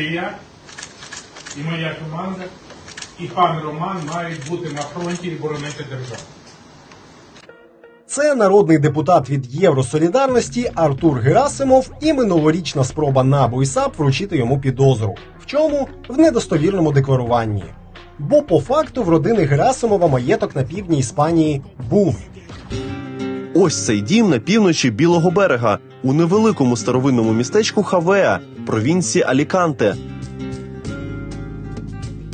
Я, і моя команда, і пан Роман мають бути на фронті і боронити державу. Це народний депутат від Євросолідарності Артур Герасимов і минулорічна спроба НАБУ і САП вручити йому підозру. В чому? В недостовірному декларуванні. Бо по факту в родини Герасимова маєток на півдні Іспанії був. Ось цей дім на півночі Білого берега у невеликому старовинному містечку Хавеа, провінції Аліканте.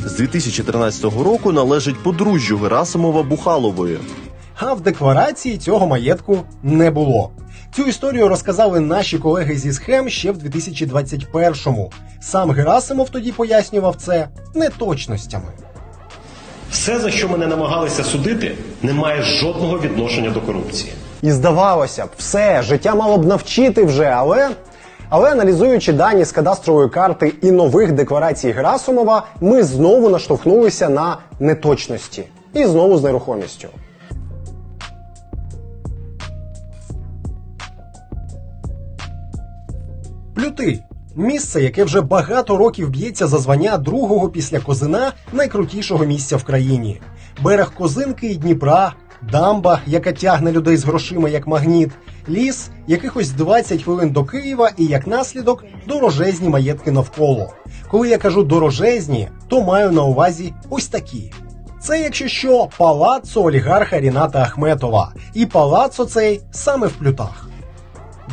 З 2013 року належить подружжю Герасимова Бухалової. А в декларації цього маєтку не було. Цю історію розказали наші колеги зі схем ще в 2021-му. Сам Герасимов тоді пояснював це неточностями. Все, за що мене намагалися судити, не має жодного відношення до корупції. І здавалося б, все, життя мало б навчити вже, але. Але аналізуючи дані з кадастрової карти і нових декларацій Герасумова, ми знову наштовхнулися на неточності. І знову з нерухомістю. Плюти місце, яке вже багато років б'ється за звання другого після Козина найкрутішого місця в країні. Берег Козинки і Дніпра, дамба, яка тягне людей з грошима як магніт, ліс, якихось 20 хвилин до Києва і як наслідок дорожезні маєтки навколо. Коли я кажу дорожезні, то маю на увазі ось такі. Це, якщо що, палацо олігарха Ріната Ахметова. І палацо цей саме в плютах.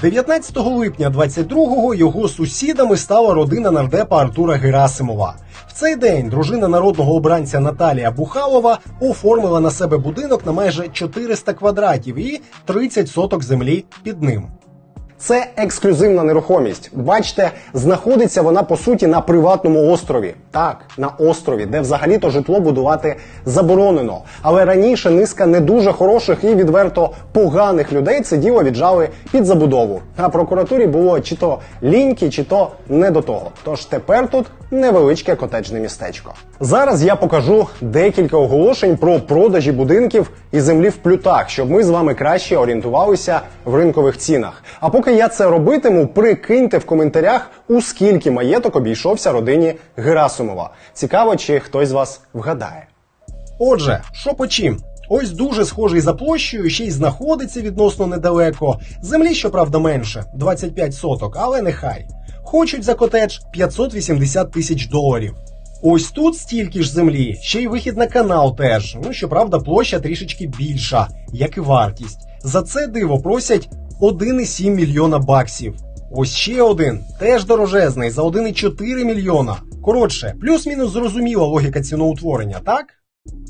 19 липня 22-го його сусідами стала родина нардепа Артура Герасимова. В цей день дружина народного обранця Наталія Бухалова оформила на себе будинок на майже 400 квадратів і 30 соток землі під ним. Це ексклюзивна нерухомість. Бачите, знаходиться вона по суті на приватному острові. Так, на острові, де взагалі-то житло будувати заборонено. Але раніше низка не дуже хороших і відверто поганих людей це діло віджали під забудову. А прокуратурі було чи то ліньки, чи то не до того. Тож тепер тут невеличке котеджне містечко. Зараз я покажу декілька оголошень про продажі будинків і землі в плютах, щоб ми з вами краще орієнтувалися в ринкових цінах. А поки я це робитиму, прикиньте в коментарях, у скільки маєток обійшовся родині Герасимова. Цікаво, чи хтось з вас вгадає. Отже, що по чим? Ось дуже схожий за площею, ще й знаходиться відносно недалеко. Землі, щоправда, менше 25 соток, але нехай. Хочуть за котедж 580 тисяч доларів. Ось тут стільки ж землі, ще й вихід на канал теж. Ну, щоправда, площа трішечки більша, як і вартість. За це диво просять 1,7 мільйона баксів. Ось ще один, теж дорожезний, за 1,4 мільйона. Коротше, плюс-мінус зрозуміла логіка ціноутворення, так?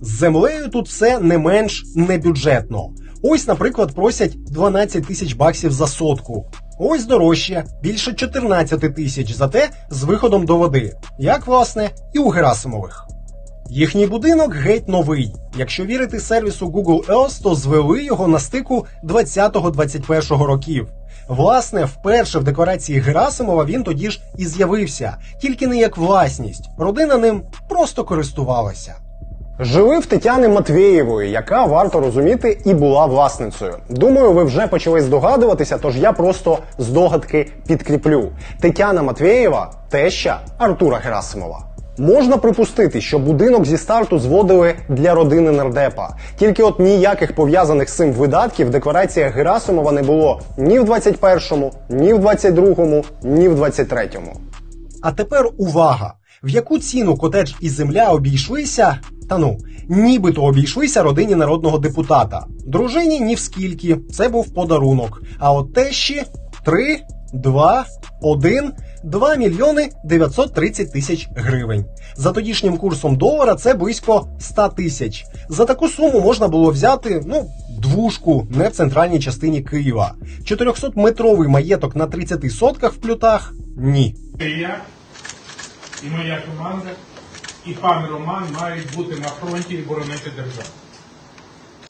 З землею тут все не менш небюджетно. Ось, наприклад, просять 12 тисяч баксів за сотку. Ось дорожче, більше 14 тисяч, зате з виходом до води, як власне і у Герасимових. Їхній будинок геть новий. Якщо вірити сервісу Google Earth, то звели його на стику 20-21 років. Власне, вперше в декларації Герасимова він тоді ж і з'явився, тільки не як власність. Родина ним просто користувалася. Жили в Тетяни Матвєєвої, яка варто розуміти і була власницею. Думаю, ви вже почали здогадуватися, тож я просто здогадки підкріплю. Тетяна Матвєєва теща Артура Герасимова. Можна припустити, що будинок зі старту зводили для родини нардепа. Тільки от ніяких пов'язаних з цим видатків в деклараціях Герасимова не було ні в 21-му, ні в 22-му, ні в 23-му. А тепер увага! В яку ціну котедж і земля обійшлися? Та ну, нібито обійшлися родині народного депутата. Дружині ні в скільки, це був подарунок. А от тещі 3, 2, 1, 2 мільйони 930 тисяч гривень. За тодішнім курсом долара це близько 100 тисяч. За таку суму можна було взяти, ну, двушку не в центральній частині Києва. 400-метровий маєток на 30 сотках в плютах? Ні. І я, і моя команда, і пан Роман мають бути на фронті і боронити державу.